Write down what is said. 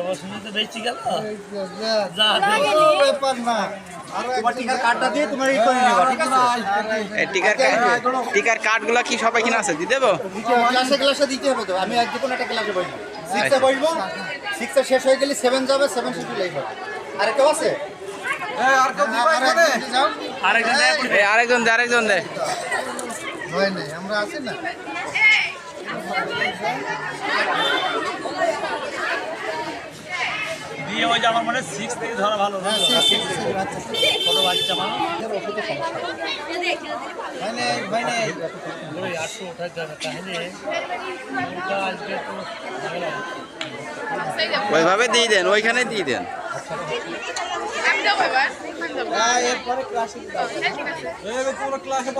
বসুন তো বেশি গেল। টিকার আছে? এই টিকার কার্ড- টিকার কার্ডগুলো কি সবাই কিনা আছে? দিয়ে দেবো ক্লাসে ক্লাসে দিতে হবে তো। আমি কোনো একটা ক্লাসে বসবো। সিক্সে বসবো। সিক্সে শেষ হয়ে গেলে সেভেন যাবে সেভন শিফট লাইভ হবে। আর কেউ আছে? আরেকজন আরেকজন দে আরেকজন দে। হয় নাই আমরা আছি না। দিয়ে ওই যে আমার মনে সিক্স থেকে ধরা ভালো ছোট বাচ্চা আটশো ওঠার আজকে হচ্ছে। ওইভাবে দিয়ে দেন ওইখানে দিয়ে দেন। হ্যাঁ, ক্লাসে